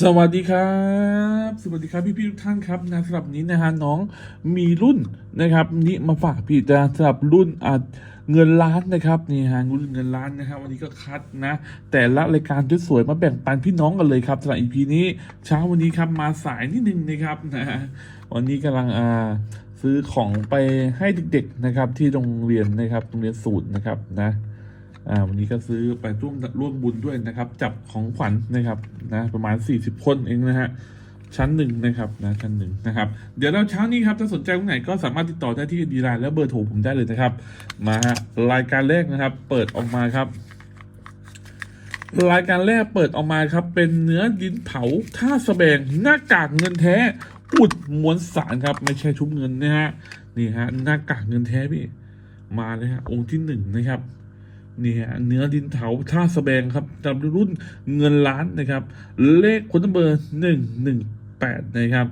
สวัสดีครับ สวัสดีครับพี่พี่ๆทุกท่านครับนะสำหรับนี้นะฮะน้องมีรุ่นนะครับนี่มาฝากพี่จะสำหรับรุ่นอะเงินล้านนะครับนี่ฮะรุ่นเงินล้านนะครับวันนี้ก็คัดนะ แต่ละรายการสวยๆมาแบ่งปันพี่น้องกันเลยครับสำหรับ EP นี้เช้าวันนี้ครับมาสายนิดนึงนะครับนะวันนี้กำลังอ่าซื้อของไปให้เด็กๆนะครับที่โรงเรียนนะครับโรงเรียนสูตรนะครับนะ อ่าวันนี้ก็ซื้อไปร่วมร่วมบุญด้วยนะครับ จับของขวัญนะครับนะประมาณ 40 คนเองนะฮะชั้นหนึ่งนะครับนะชั้นหนึ่งนะครับเดี๋ยวเราเช้านี้ครับถ้าสนใจตรงไหนก็สามารถติดต่อได้ที่ดีไลน์และเบอร์โทรผมได้เลยนะครับ มาฮะรายการแรกนะครับ เปิดออกมาครับ รายการแรกเปิดออกมาครับ เป็นเนื้อดินเผาท่าสแบงหน้ากากเงินแท้อุดมวลสารครับ ไม่ใช่ชุบเงินนะฮะนี่ฮะหน้ากากเงินแท้พี่ มาเลยฮะองค์ที่หนึ่งนะครับ นี่ฮะเนื้อดินเผาท่าสแบงครับจำรุ่นเงินล้านนะครับ เลขคนเบอร์หนึ่งหนึ่งแปดนะครับ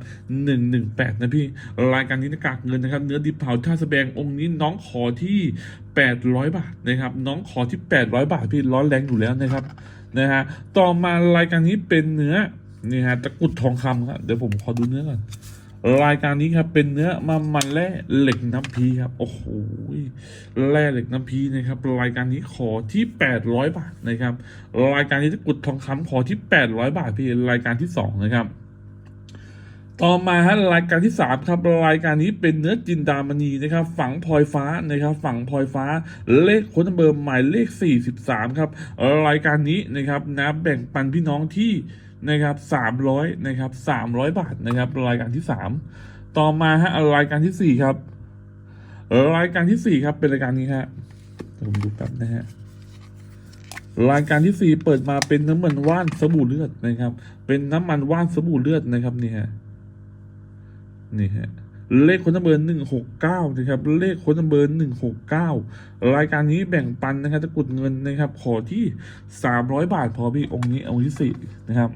หนึ่งหนึ่งแปดนะพี่รายการนี้นากากเงินนะครับ เนื้อดินเผาท่าสแบงองค์นี้น้องขอที่แปดร้อยบาทนะครับ น้องขอที่แปดร้อยบาทพี่ร้อนแรงอยู่แล้วนะครับนะฮะต่อมารายการนี้เป็นเนื้อนี่ฮะตะกุดทองคำครับเดี๋ยวผมขอดูเนื้อก่อน รายการนี้ครับเป็นเนื้อมามันแร่เหล็กน้ำพีครับโอ้โหแร่เหล็กน้ำพีนะครับรายการนี้ขอที่ 800 บาทนะครับรายการนี้ตะกุดทองคำขอที่ 800 บาทพี่รายการที่ 2 นะครับต่อมาฮะรายการที่ 3 ครับรายการนี้เป็นเนื้อจินดามณีนะครับฝังพลอยฟ้านะครับฝังพลอยฟ้าเลขค้ดเบอร์หมายเลข 43 ครับรายการนี้นะครับนะแบ่งปันพี่น้องที่ นะครับ300นะครับ300บาทนะครับ รายการที่3ต่อมาฮะรายการที่4ครับรายการที่4ครับเป็นรายการนี้ฮะผมดูแป๊บนะฮะรายการที่4เปิดมาเป็นน้ำมันว่านสบู่เลือดนะครับ เป็นน้ำมันว่านสบู่เลือดนะครับนี่ฮะนี่ฮะเลขคนเบอร์หนึ่งหกเก้านะครับ เลขคนเบอร์หนึ่งหกเก้ารายการนี้แบ่งปันนะครับตะกุดเงินนะครับ ขอที่สามร้อยบาทพอพี่องค์นี้องค์ที่สี่นะครับ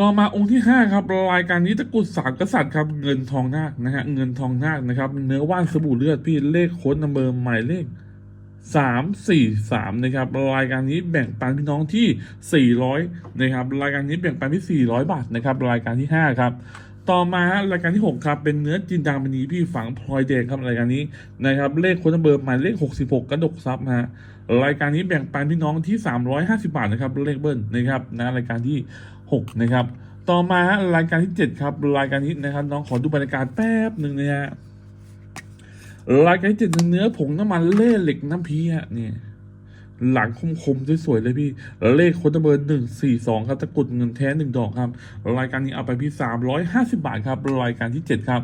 ต่อมาองค์ที่ห้าครับรายการนี้ตะกุดสามกษัตริย์ครับเงินทองนาคนะฮะเงินทองนาคนะครับ เนื้อว่านสบู่เลือดพี่เลขโค้ดนัมเบอร์หมายเลขสามสี่สามนะครับรายการนี้แบ่งปันพี่น้องที่สี่ร้อยนะครับรายการนี้แบ่งปันที่สี่ร้อยบาทนะครับรายการที่ห้าครับ ต่อมาฮะรายการที่หกครับเป็นเนื้อจินดามณีพี่ฝังพลอยแดงครับรายการนี้นะครับเลขโคนเบอร์หมายเลขหกสิบหกกระดกซับฮะรายการนี้แบ่งปันพี่น้องที่สามร้อยห้าสิบาทนะครับเลขเบิ้ลนะครับนะรายการที่ หกนะครับ ต่อมาฮะรายการที่เจ็ดครับ รายการนี้นะครับ น้องขอดูบรรยากาศแป๊บหนึ่งนะฮะรายการที่เจ็ดเนื้อผงน้ำมันเล่เหล็กน้ำพีฮะนี่ หลังคมๆสวยๆเลยพี่ เลขโค้ดเบอร์หนึ่งสี่สองครับตะกุดเงินแท้หนึ่งดอกครับ รายการนี้เอาไปพี่สามร้อยห้าสิบาทครับ รายการที่เจ็ดครับ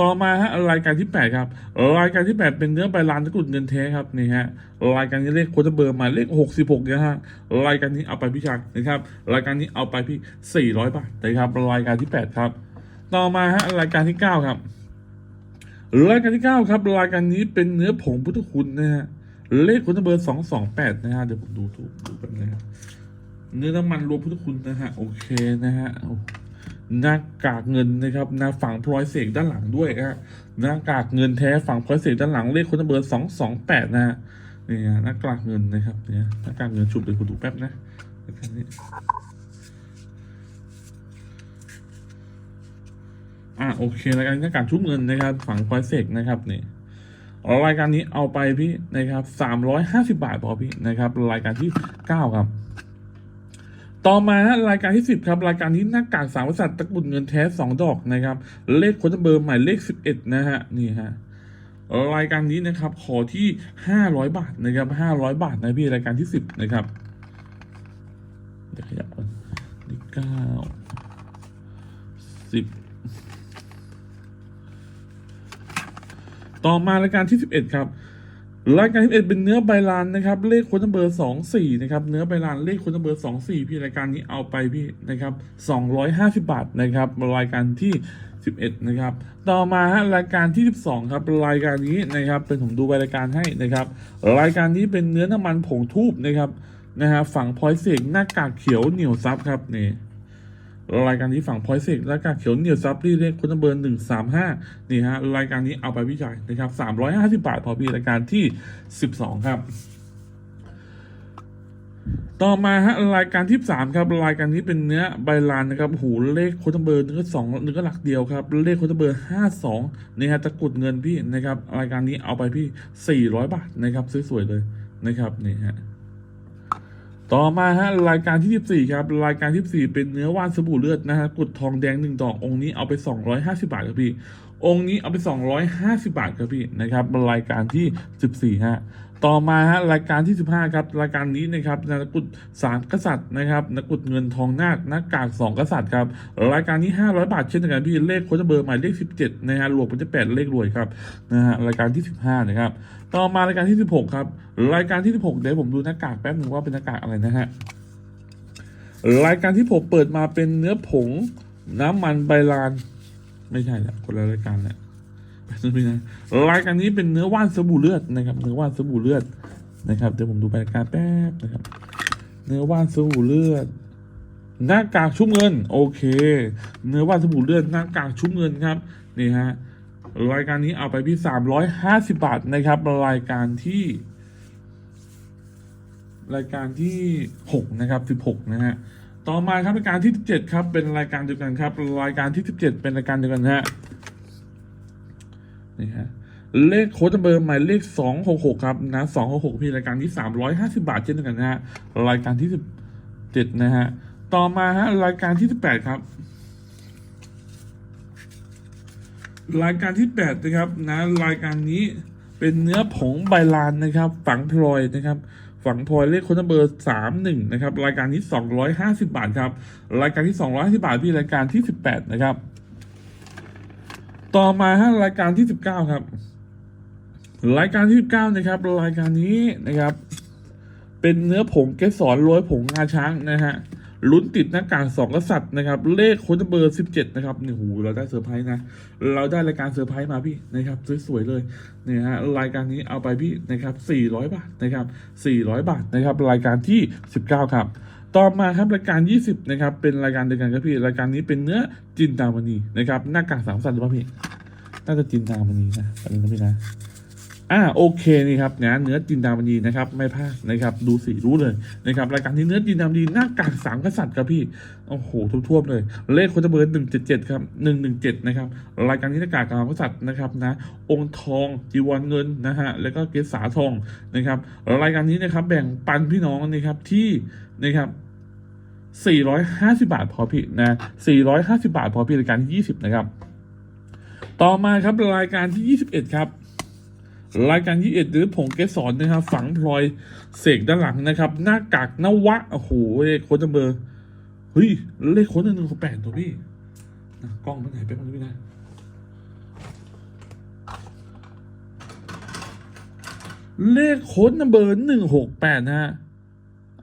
ต่อมาฮะรายการที่แปดครับ รายการที่แปดเป็นเนื้อใบลานตะกุดเงินแท้ครับนี่ฮะ รายการนี้เลขโค้ดเบอร์มาเลขหกสิบหกนะฮะ รายการนี้เอาไปพี่ชายนะครับ รายการนี้เอาไปพี่สี่ร้อยบาทนะครับ รายการที่แปดครับ ต่อมาฮะรายการที่เก้าครับ รายการที่เก้าครับ รายการนี้เป็นเนื้อผงพุทธคุณนะฮะ เลขคุณเบอร์สองสองแปดนะฮะ เดี๋ยวผมดูถูกดูกันนะฮะเนื้อน้ำมันรวมพุทธคุณนะฮะ โอเคนะฮะหน้ากากเงินนะครับหน้าฝั่งพลอยเสกด้านหลังด้วยนะฮะหน้ากากเงินแท้ฝั่งพลอยเสกด้านหลังเลขคุณเบอร์สองสองแปดนะฮะนี่ฮะหน้ากากเงินนะครับเนี่ยหน้ากากเงินชุบเดี๋ยวคุณดูแป๊บนะเดี๋ยวแค่นี้อ่าโอเครายการนี้หน้ากากชุบเงินนะครับ ฝั่งพลอยเสกนะครับนี่ รายการนี้เอาไปพี่นะครับสามร้อยห้าสิบาทพอพี่นะครับ รายการที่เก้าครับ ต่อมาฮะรายการที่สิบครับ รายการนี้หน้ากากสามกษัตริย์ตะกุดเงินแท้สองดอกนะครับ เลขโคนเบอร์หมายเลขสิบเอ็ดนะฮะนี่ฮะรายการนี้นะครับขอที่ห้าร้อยบาทนะครับห้าร้อยบาทนะพี่รายการที่สิบนะครับเดี๋ยวขยับก่อนนี่เก้าสิบ ต่อมารายการที่ 11 ครับรายการที่11เป็นเนื้อใบลานนะครับ เลขคนเบอร์24นะครับเนื้อใบลานเลขคนเบอร์24พี่รายการนี้เอาไปพี่นะครับ250บาทนะครับรายการที่11นะครับต่อมาฮะรายการที่12ครับรายการนี้นะครับเป็นผมดูรายการให้นะครับ รายการนี้เป็นเนื้อน้ำมันผงทูบนะครับนะฮะฝั่งพลอยเสกหน้ากากเขียวเหนียวซับครับนี่ รายการนี้ฝั่งพอยเซกและการเขียวเหนียวซับที่เลขคุณเบอร์หนึ่งสามห้านี่ฮะรายการนี้เอาไปวิจัยนะครับสามร้อยห้าสิบาทพอพี่รายการที่สิบสองครับต่อมาฮะรายการที่สามครับรายการนี้เป็นเนื้อใบลานนะครับโอ้โหเลขโคตรเบอร์เนื้อสองเนื้อหลักเดียวครับ เลขโคตรเบอร์ห้าสองนี่ฮะตะกุดเงินพี่นะครับ รายการนี้เอาไปพี่สี่ร้อยบาทนะครับสวยๆเลยนะครับนี่ฮะ ต่อมาฮะรายการที่สิบสี่ครับ รายการที่สี่เป็นเนื้อว่านสบู่เลือดนะฮะกุดทองแดงหนึ่งดอกองค์นี้เอาไปสองร้อยห้าสิบาทครับพี่ องค์นี้เอาไป 250 บาทครับพี่นะครับรายการที่ 14 ฮะ ต่อมาฮะรายการที่ 15 ครับ รายการนี้นะครับนักุฎสามกษัตริย์นะครับนักุฎเงินทองนาคหน้ากากสองกษัตริย์ครับรายการนี้ 500 บาทเช่นเดียวกันพี่เลขโค้ดเบอร์หมายเลข 17นะฮะรวมเป็นจะ8เลขรวยครับนะฮะรายการที่ 15 นะครับต่อมารายการที่ 16 ครับ รายการที่ 16 เดี๋ยวผมดูหน้ากากแป๊บหนึ่งว่าเป็นหน้ากากอะไรนะฮะรายการที่ผมเปิดมาเป็นเนื้อผงน้ำมันใบลาน ไม่ใช่ละคนละรายการแหละไม่ใช่นะรายการนี้เป็นเนื้อว่านสบู่เลือดนะครับ เนื้อว่านสบู่เลือดนะครับเดี๋ยวผมดูรายการแป๊บนะครับ เนื้อว่านสบู่เลือด หน้ากากชุ่มเงิน โอเค เนื้อว่านสบู่เลือดหน้ากากชุ่มเงินครับนี่ฮะรายการนี้เอาไปพี่สามร้อยห้าสิบบาทนะครับ รายการที่ รายการที่หกนะครับสิบหกนะฮะ ต่อมาครับรายการที่สิบเจ็ดครับ เป็นรายการเดียวกันครับ รายการที่สิบเจ็ดเป็นรายการเดียวกันฮะนี่ฮะเลขโค้ดเบอร์หมายเลขสองหกหกครับนะสองหกหกพี่รายการที่สามร้อยห้าสิบาทเช่นเดียวกันนะฮะรายการที่สิบเจ็ดนะฮะต่อมาฮะรายการที่สิบแปดครับ รายการที่แปดนะครับนะรายการนี้เป็นเนื้อผงใบลานนะครับ ฝังพลอยนะครับ ฝังพลอยเลขคนเบอร์สามหนึ่งนะครับรายการที่สองร้อยห้าสิบาทครับรายการที่สองร้อยห้าสิบาทพี่รายการที่สิบแปดนะครับ ต่อมาฮะรายการที่สิบเก้าครับ รายการที่สิบเก้านะครับรายการนี้นะครับ เป็นเนื้อผงเกสรโรยผงงาช้างนะฮะ ลุ้นติดหน้ากากสองกษัตริย์นะครับ เลขโค้ดเบอร์สิบเจ็ดนะครับนี่หูเราได้เซอร์ไพรส์นะ เราได้รายการเซอร์ไพรส์มาพี่นะครับสวยๆเลยเนี่ยฮะรายการนี้เอาไปพี่นะครับสี่ร้อยบาทนะครับสี่ร้อยบาทนะครับ รายการที่สิบเก้าครับต่อมาครับรายการยี่สิบนะครับ เป็นรายการเดียวกันครับพี่ รายการนี้เป็นเนื้อจินดามณีนะครับ หน้ากากสามกษัตริย์หรือเปล่าพี่ น่าจะจินดามณีนะอันนี้นะพี่นะ อ่าโอเคนี่ครับนะเนื้อจินดามณีนะครับ ไม่พลาดนะครับ ดูสีรู้เลยนะครับรายการที่เนื้อจินดามณีหน้ากากสามกษัตริย์ครับพี่โอ้โหทั่วๆเลย เลขโคตรเบอร์หนึ่งเจ็ดเจ็ดครับหนึ่งหนึ่งเจ็ดนะครับรายการที่หน้ากากสามกษัตริย์นะครับนะ องค์ทองจีวรเงินนะฮะแล้วก็เกศาทองนะครับรายการนี้นะครับ แบ่งปันพี่น้องนะครับที่นะครับ450 บาทพอพี่นะ450 บาทพอพี่รายการที่ 20 นะครับ ต่อมาครับรายการที่ 21 ครับ รายการที่21หรือผงเกสรนะครับ ฝังพลอยเสกด้านหลังนะครับ หน้ากากนวะโอ้โหเลขโค้ดเบอร์เฮ้ยเลขโค้ดหนึ่งแปดตัวพี่กล้องไปไหนไปบ้างพี่นะเลขโค้ดนัมเบอร์หนึ่งหกแปดนะฮะ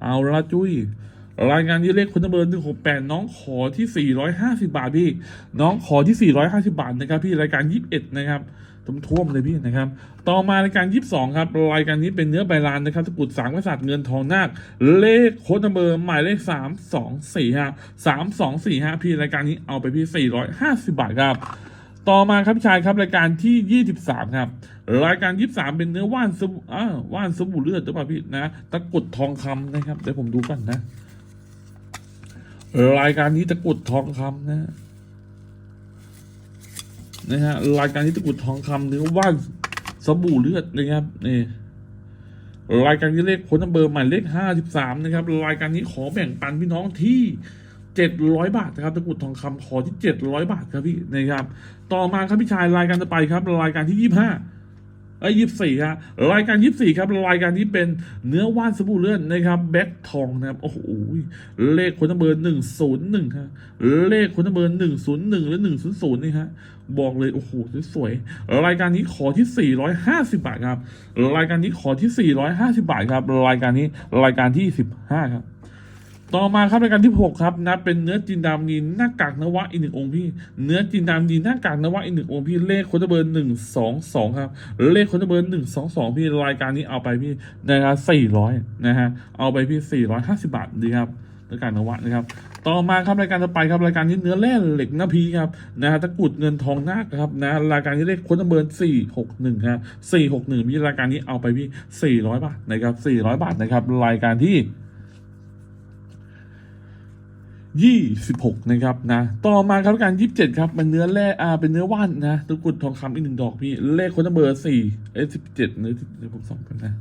เอาละจุ้ย รายงานที่เลขคนเบอร์หนึ่งหกแปดน้องขอที่สี่ร้อยห้าสิบาทพี่ น้องขอที่สี่ร้อยห้าสิบาทนะครับพี่รายการยี่สิบเอ็ดนะครับท่วมเลยพี่นะครับ ต่อมารายการยี่สิบสองครับรายการนี้เป็นเนื้อใบลานนะครับตะกรุดสามกษัตริย์เงินทองนาคเลขโค้ดนัมเบอร์หมายเลขสามสองสี่ฮะสามสองสี่ฮะพี่รายการนี้เอาไปพี่สี่ร้อยห้าสิบาทครับต่อมาครับพี่ชายครับรายการที่ 23 ครับรายการ 23 เป็นเนื้อว่านสบู่ว่านสบู่เลือดหรือเปล่าพี่นะตะกุดทองคำนะครับเดี๋ยวผมดูก่อนนะ รายการนี้ตะกุดทองคำนะนะฮะรายการนี้ตะกุดทองคำเนื้อว่านสบู่เลือดนะครับนี่รายการนี้เลขคนนัมเบอร์หมายเลข53นะครับ รายการนี้ขอแบ่งปันพี่น้องที่เจ็ดร้อยบาทนะครับตะกุดทองคำขอที่เจ็ดร้อยบาทครับพี่นะครับ ต่อมาครับพี่ชายรายการต่อไปครับ รายการที่ยี่ห้า ไอ้ยี่สี่ครับรายการยี่สี่ครับรายการนี้เป็นเนื้อว่านสบู่เลื่อนนะครับแบ็คทองนะครับโอ้โหเลขคนเบอร์หนึ่งศูนย์หนึ่งฮะเลขคนเบอร์หนึ่งศูนย์หนึ่งและหนึ่งศูนย์ศูนย์นี่ฮะบอกเลยโอ้โหสวยๆรายการนี้ขอที่สี่ร้อยห้าสิบบาทครับ รายการนี้ขอที่สี่ร้อยห้าสิบาทครับ รายการนี้รายการที่สิบห้าครับ ต่อมาครับรายการที่ 6 ครับนะเป็นเนื้อจินดามนีหน้ากากนวะอีกหนึ่งองค์พี่ เนื้อจินดามนีหน้ากากนวะอีกหนึ่งองค์พี่เลขคนเบอร์หนึ่งสองสองครับ เลขคนเบอร์หนึ่งสองสองพี่รายการนี้เอาไปพี่นะครับสี่ร้อยนะฮะเอาไปพี่สี่ร้อยห้าสิบบาทดีครับรายการนวะนะครับ ต่อมาครับรายการต่อไปครับรายการนี้เนื้อแร่เหล็กนาพีครับนะฮะตะกุดเงินทองนาคครับนะรายการนี้เลขคนเบอร์สี่หกหนึ่งครับสี่หกหนึ่งพี่รายการนี้เอาไปพี่สี่ร้อยบาทนะครับสี่ร้อยบาทนะครับรายการที่ ยี่สิบหกนะครับนะต่อมาครับรายการยี่สิบเจ็ดครับเป็นเนื้อแร่อ่าเป็นเนื้อว่านนะตะกุดทองคำอีกหนึ่งดอกพี่เลขคนเบอร์สี่เอ้สิบเจ็ดเนื้อเดี๋ยวผมส่องกันนะ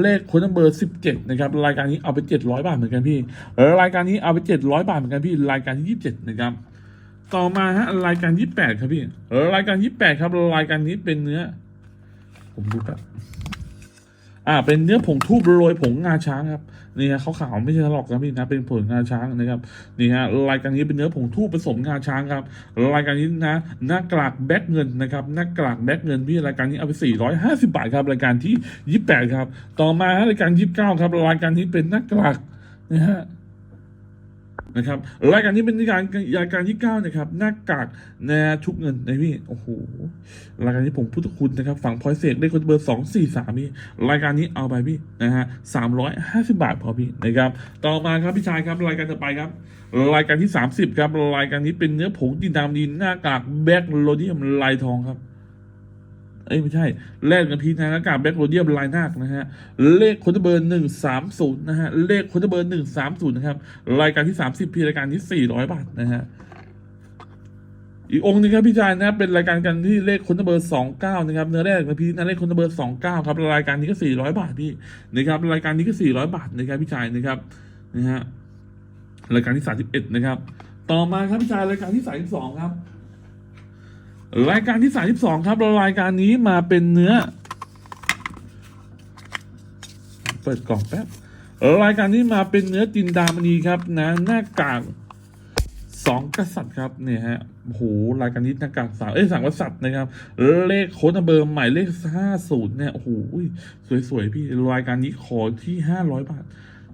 เลขคนเบอร์สิบเจ็ดนะครับ รายการนี้เอาไปเจ็ดร้อยบาทเหมือนกันพี่เออรายการนี้เอาไปเจ็ดร้อยบาทเหมือนกันพี่ รายการที่ยี่สิบเจ็ดนะครับ ต่อมาฮะรายการยี่สิบแปดครับพี่เออรายการยี่สิบแปดครับ รายการนี้เป็นเนื้อ ผมดูแบบ อ่า เป็นเนื้อผงทูบโรยผงงาช้างครับนี่ฮะขาวๆไม่ใช่หรอกนะพี่นะเป็นผงงาช้างนะครับนี่ฮะรายการนี้เป็นเนื้อผงทูบผสมงาช้างครับรายการนี้นะหน้ากากแบ็กเงินนะครับหน้ากากแบ็กเงินพี่รายการนี้เอาไป 450 บาทครับรายการที่ 28 ครับ ต่อมาฮะรายการ 29 ครับรายการนี้เป็นหน้ากากนะฮะ นะครับรายการนี้เป็นรายการรายการที่9นะครับหน้ากากแนะชุบเงินนะพี่โอ้โหรายการนี้ผมพุทธคุณนะครับฝั่งพอยเสกเลขคนเบอร์243พี่รายการนี้เอาไปพี่นะฮะ350บาทพอพี่นะครับต่อมาครับพี่ชายครับรายการต่อไปครับ รายการที่30ครับรายการนี้เป็นเนื้อผงดินดำดินหน้ากากแบ็กโรเดียมลายทองครับ เอ้ยไม่ใช่แลกกันพีนะหน้ากากแบ็กโรเดียมลายนาคนะฮะเลขคนเบอร์หนึ่งสามศูนย์นะฮะเลขคนเบอร์หนึ่งสามศูนย์นะครับรายการที่30พี่รายการที่400บาทนะฮะอีกองค์นึงครับพี่ชายนะเป็นรายการกันที่เลขคนเบอร์สองเก้านะครับเนื้อแรกนะพี่นะเลขคนเบอร์สองเก้าครับรายการนี้ก็สี่ร้อยบาทพี่นะครับรายการนี้ก็สี่ร้อยบาทนะครับพี่ชายนะครับนะฮะรายการที่สามสิบเอ็ดนะครับ ต่อมาครับพี่ชายรายการที่สามสิบสองครับ รายการที่สามสิบสองครับรายการนี้มาเป็นเนื้อ เปิดกล่องแป๊บรายการนี้มาเป็นเนื้อจินดามณีครับนะหน้ากากสองกษัตริย์ครับเนี่ยฮะโอ้โหรายการนี้หน้ากากสาวเอ้ยสังกษัตริย์นะครับเลขโค้ดเบอร์หมายเลขห้าศูนย์เนี่ยโอ้โหสวยๆพี่รายการนี้ขอที่ห้าร้อยบาท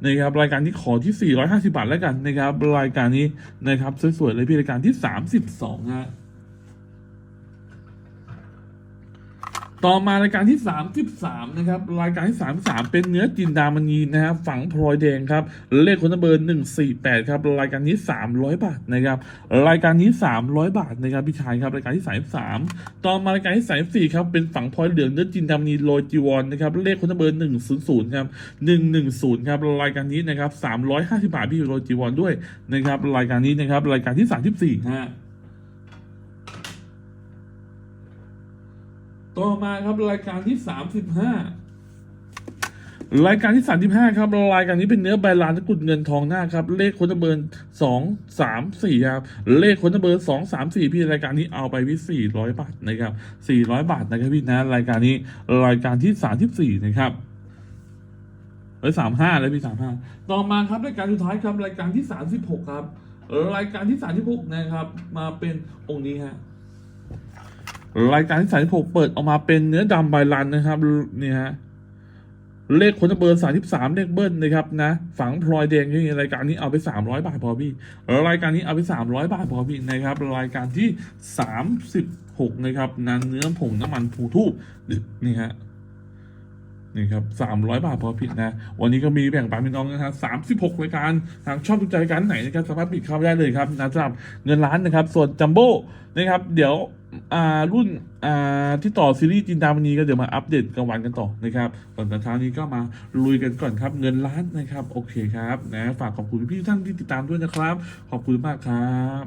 นะครับรายการนี้ขอที่สี่ร้อยห้าสิบาทแล้วกันนะครับรายการนี้นะครับสวยๆเลยพี่รายการที่สามสิบสองฮะ ต่อมารายการที่ 33 นะครับ รายการที่ 33 เป็นเนื้อจินดามณีนะครับฝังพลอยแดงครับ เลขคนเบอร์ 148 ครับ รายการนี้ 300 บาทนะครับ รายการนี้ 300 บาทนะครับพี่ชายครับ รายการที่ 33 ต่อมารายการที่ 34 ครับ เป็นฝังพลอยเหลืองเนื้อจินดามณีโรยจีวรนะครับ เลขคนเบอร์ 100 ครับ 110 ครับ รายการนี้นะครับ 350 บาทพี่โรยจีวรด้วยนะครับ รายการนี้นะครับ รายการที่ 34ฮะ ต่อมาครับรายการที่สามสิบห้ารายการที่สามสิบห้าครับ รายการนี้เป็นเนื้อใบลานตะกุดเงินทองหน้าครับ เลขคนเบอร์สองสามสี่ครับ เลขคนเบอร์สองสามสี่พี่รายการนี้เอาไปพี่สี่ร้อยบาทนะครับสี่ร้อยบาทนะครับพี่นะรายการนี้รายการที่สามสิบสี่นะครับเอ้ยสามห้าเลยพี่สามห้าต่อมาครับรายการสุดท้ายครับรายการที่สามสิบหกครับ รายการที่สามสิบหกนะครับ มาเป็นองค์นี้ฮะ รายการที่สามสิบหกเปิดออกมาเป็นเนื้อดำใบลันนะครับนี่ฮะเลขคนเบอร์สามสิบสามเลขเบิ้ลนะครับนะ ฝังพลอยแดงที่รายการนี้เอาไปสามร้อยบาทพอพี่รายการนี้เอาไปสามร้อยบาทพอพี่นะครับ รายการที่สามสิบหกนะครับนั้นเนื้อผงน้ำมันผูทูบนี่ฮะ นี่ครับสามร้อยบาทพอผิดนะ วันนี้ก็มีแบ่งปันพี่น้องนะครับสามสิบหกรายการทางชอบทุกใจการไหนนะครับสามารถปิดเข้าได้เลยครับนะสำหรับเงินล้านนะครับ ส่วนจัมโบ้นะครับ เดี๋ยวอ่ารุ่นอ่าที่ต่อซีรีส์จินดามณีก็เดี๋ยวมาอัปเดตกลางวันกันต่อนะครับส่วนตอนเช้านี้ก็มาลุยกันก่อนครับเงินล้านนะครับ โอเคครับนะฝากขอบคุณพี่ท่านที่ติดตามด้วยนะครับ ขอบคุณมากครับ